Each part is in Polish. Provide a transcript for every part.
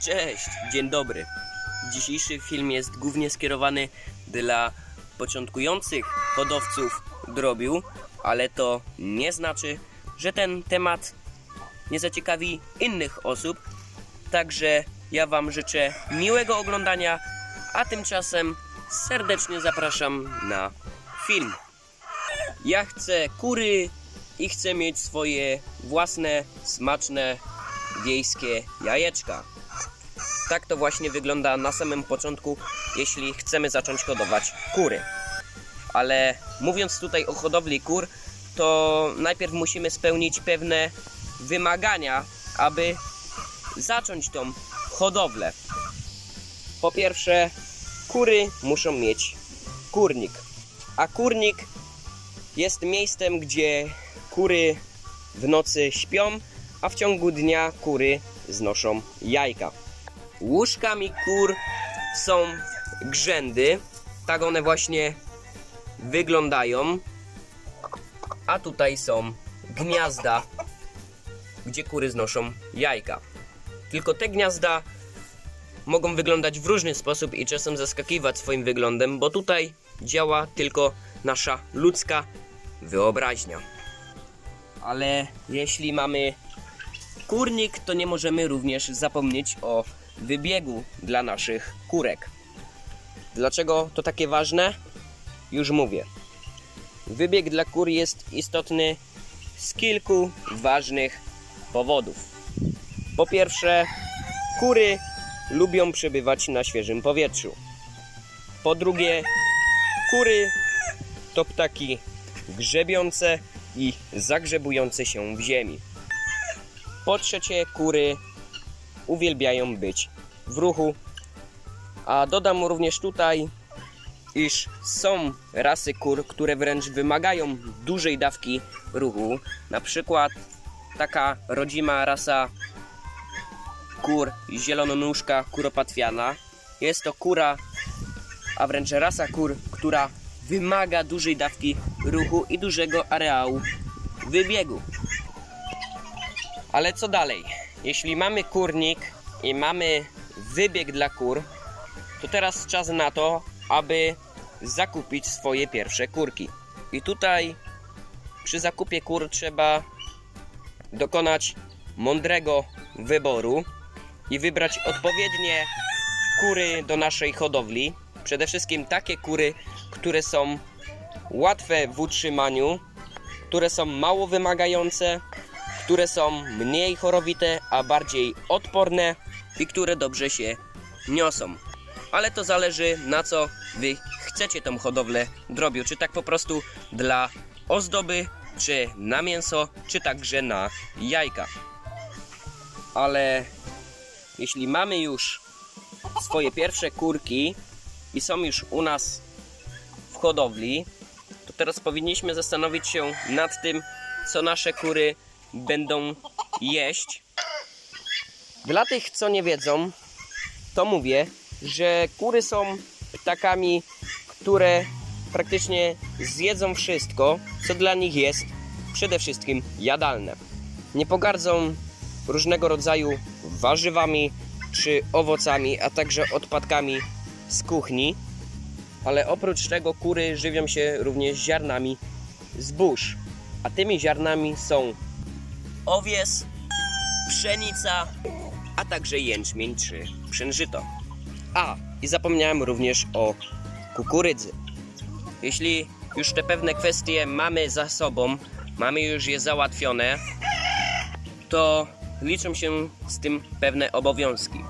Cześć, dzień dobry. Dzisiejszy film jest głównie skierowany dla początkujących hodowców drobiu, ale to nie znaczy, że ten temat nie zaciekawi innych osób. Także ja Wam życzę miłego oglądania, a tymczasem serdecznie zapraszam na film. Ja chcę kury i chcę mieć swoje własne, smaczne, wiejskie jajeczka. Tak to właśnie wygląda na samym początku, jeśli chcemy zacząć hodować kury. Ale mówiąc tutaj o hodowli kur, to najpierw musimy spełnić pewne wymagania, aby zacząć tą hodowlę. Po pierwsze, kury muszą mieć kurnik. A kurnik jest miejscem, gdzie kury w nocy śpią, a w ciągu dnia kury znoszą jajka. Łóżkami kur są grzędy. Tak one właśnie wyglądają. A tutaj są gniazda, gdzie kury znoszą jajka. Tylko te gniazda mogą wyglądać w różny sposób i czasem zaskakiwać swoim wyglądem, bo tutaj działa tylko nasza ludzka wyobraźnia. Ale jeśli mamy kurnik, to nie możemy również zapomnieć o wybiegu dla naszych kurek. Dlaczego to takie ważne? Już mówię. Wybieg dla kur jest istotny z kilku ważnych powodów. Po pierwsze, kury lubią przebywać na świeżym powietrzu. Po drugie, kury to ptaki grzebiące i zagrzebujące się w ziemi. Po trzecie, kury uwielbiają być w ruchu. A dodam również tutaj, iż są rasy kur, które wręcz wymagają dużej dawki ruchu. Na przykład taka rodzima rasa kur zielononóżka kuropatwiana. Jest to kura, a wręcz rasa kur, która wymaga dużej dawki ruchu i dużego areału wybiegu. Ale co dalej? Jeśli mamy kurnik i mamy wybieg dla kur, to teraz czas na to, aby zakupić swoje pierwsze kurki. I tutaj przy zakupie kur trzeba dokonać mądrego wyboru i wybrać odpowiednie kury do naszej hodowli. Przede wszystkim takie kury, które są łatwe w utrzymaniu, które są mało wymagające, które są mniej chorowite, a bardziej odporne i które dobrze się niosą. Ale to zależy na co wy chcecie tą hodowlę drobiu. Czy tak po prostu dla ozdoby, czy na mięso, czy także na jajka. Ale jeśli mamy już swoje pierwsze kurki i są już u nas w hodowli, to teraz powinniśmy zastanowić się nad tym, co nasze kury będą jeść. Dla tych, co nie wiedzą, to mówię, że kury są ptakami, które praktycznie zjedzą wszystko, co dla nich jest przede wszystkim jadalne. Nie pogardzą różnego rodzaju warzywami czy owocami, a także odpadkami z kuchni, ale oprócz tego kury żywią się również ziarnami zbóż, a tymi ziarnami są owies, pszenica, a także jęczmień czy pszeniżyto. A, i zapomniałem również o kukurydzy. Jeśli już te pewne kwestie mamy za sobą, mamy już je załatwione, to liczą się z tym pewne obowiązki.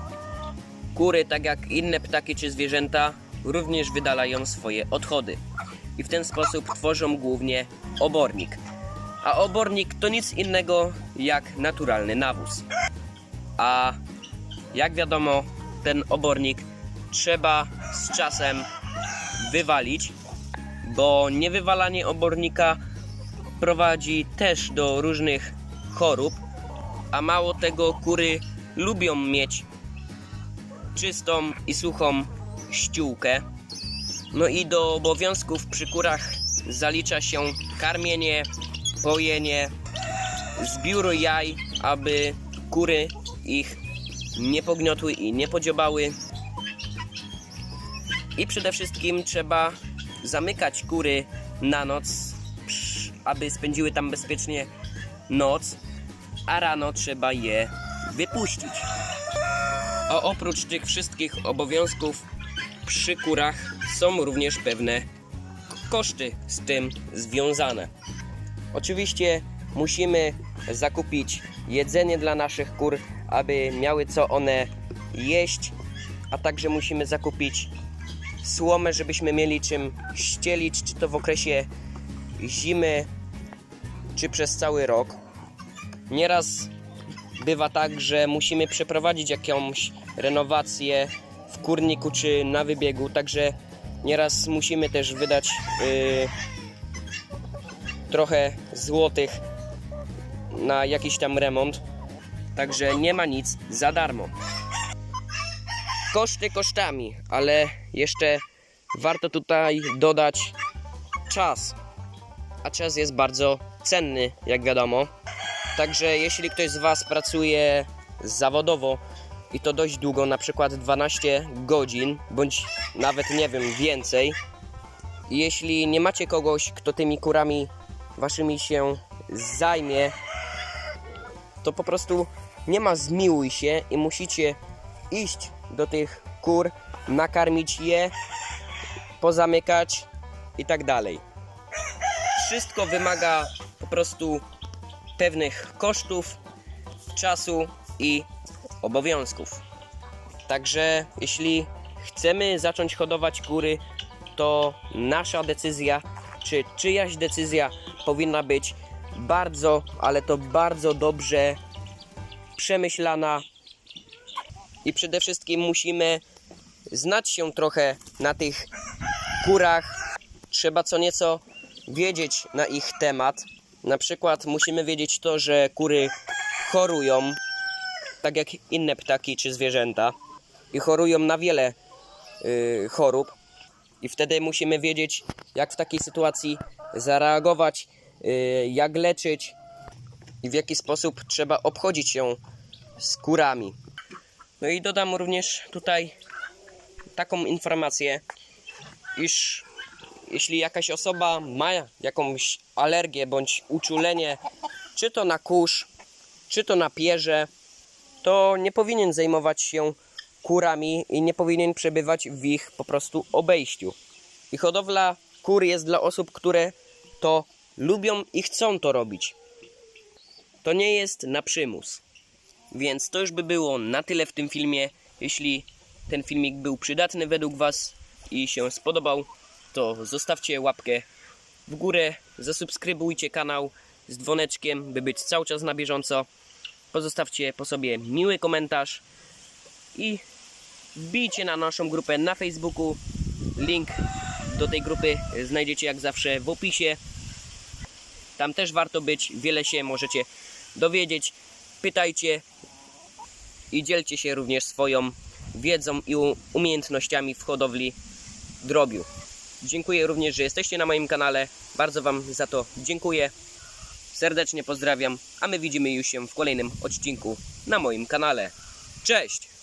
Kury, tak jak inne ptaki czy zwierzęta, również wydalają swoje odchody i w ten sposób tworzą głównie obornik. A obornik to nic innego jak naturalny nawóz. A jak wiadomo, ten obornik trzeba z czasem wywalić, bo niewywalanie obornika prowadzi też do różnych chorób, a mało tego kury lubią mieć czystą i suchą ściółkę. No i do obowiązków przy kurach zalicza się karmienie, pojenie, zbiór jaj, aby kury ich nie pogniotły i nie podziobały. I przede wszystkim trzeba zamykać kury na noc, aby spędziły tam bezpiecznie noc, a rano trzeba je wypuścić. A oprócz tych wszystkich obowiązków przy kurach są również pewne koszty z tym związane. Oczywiście musimy zakupić jedzenie dla naszych kur, aby miały co one jeść, a także musimy zakupić słomę, żebyśmy mieli czym ścielić, czy to w okresie zimy, czy przez cały rok. Nieraz bywa tak, że musimy przeprowadzić jakąś renowację w kurniku czy na wybiegu, także nieraz musimy też wydać yy, trochę złotych na jakiś tam remont, także nie ma nic za darmo. Koszty kosztami, ale jeszcze warto tutaj dodać czas, a czas jest bardzo cenny, jak wiadomo. Także jeśli ktoś z Was pracuje zawodowo i to dość długo, na przykład 12 godzin, bądź nawet nie wiem, więcej, jeśli nie macie kogoś, kto tymi kurami waszymi się zajmie, to po prostu nie ma zmiłuj się i musicie iść do tych kur, nakarmić je, pozamykać i tak dalej. Wszystko wymaga po prostu pewnych kosztów, czasu i obowiązków. Także jeśli chcemy zacząć hodować kury, to nasza decyzja, czy czyjaś decyzja powinna być bardzo, ale to bardzo dobrze przemyślana i przede wszystkim musimy znać się trochę na tych kurach. Trzeba co nieco wiedzieć na ich temat. Na przykład musimy wiedzieć to, że kury chorują, tak jak inne ptaki czy zwierzęta, i chorują na wiele y, chorób. I wtedy musimy wiedzieć, jak w takiej sytuacji zareagować, y, jak leczyć i w jaki sposób trzeba obchodzić się z kurami. No i dodam również tutaj taką informację, iż jeśli jakaś osoba ma jakąś alergię bądź uczulenie, czy to na kurz, czy to na pierze, to nie powinien zajmować się kurami i nie powinien przebywać w ich po prostu obejściu. I hodowla kur jest dla osób, które to lubią i chcą to robić. To nie jest na przymus. Więc to już by było na tyle w tym filmie. Jeśli ten filmik był przydatny według Was i się spodobał, to zostawcie łapkę w górę, zasubskrybujcie kanał z dzwoneczkiem, by być cały czas na bieżąco. Pozostawcie po sobie miły komentarz i wbijcie na naszą grupę na Facebooku. Link do tej grupy znajdziecie jak zawsze w opisie. Tam też warto być, wiele się możecie dowiedzieć. Pytajcie i dzielcie się również swoją wiedzą i umiejętnościami w hodowli drobiu. Dziękuję również, że jesteście na moim kanale. Bardzo Wam za to dziękuję. Serdecznie pozdrawiam, a my widzimy już się w kolejnym odcinku na moim kanale. Cześć!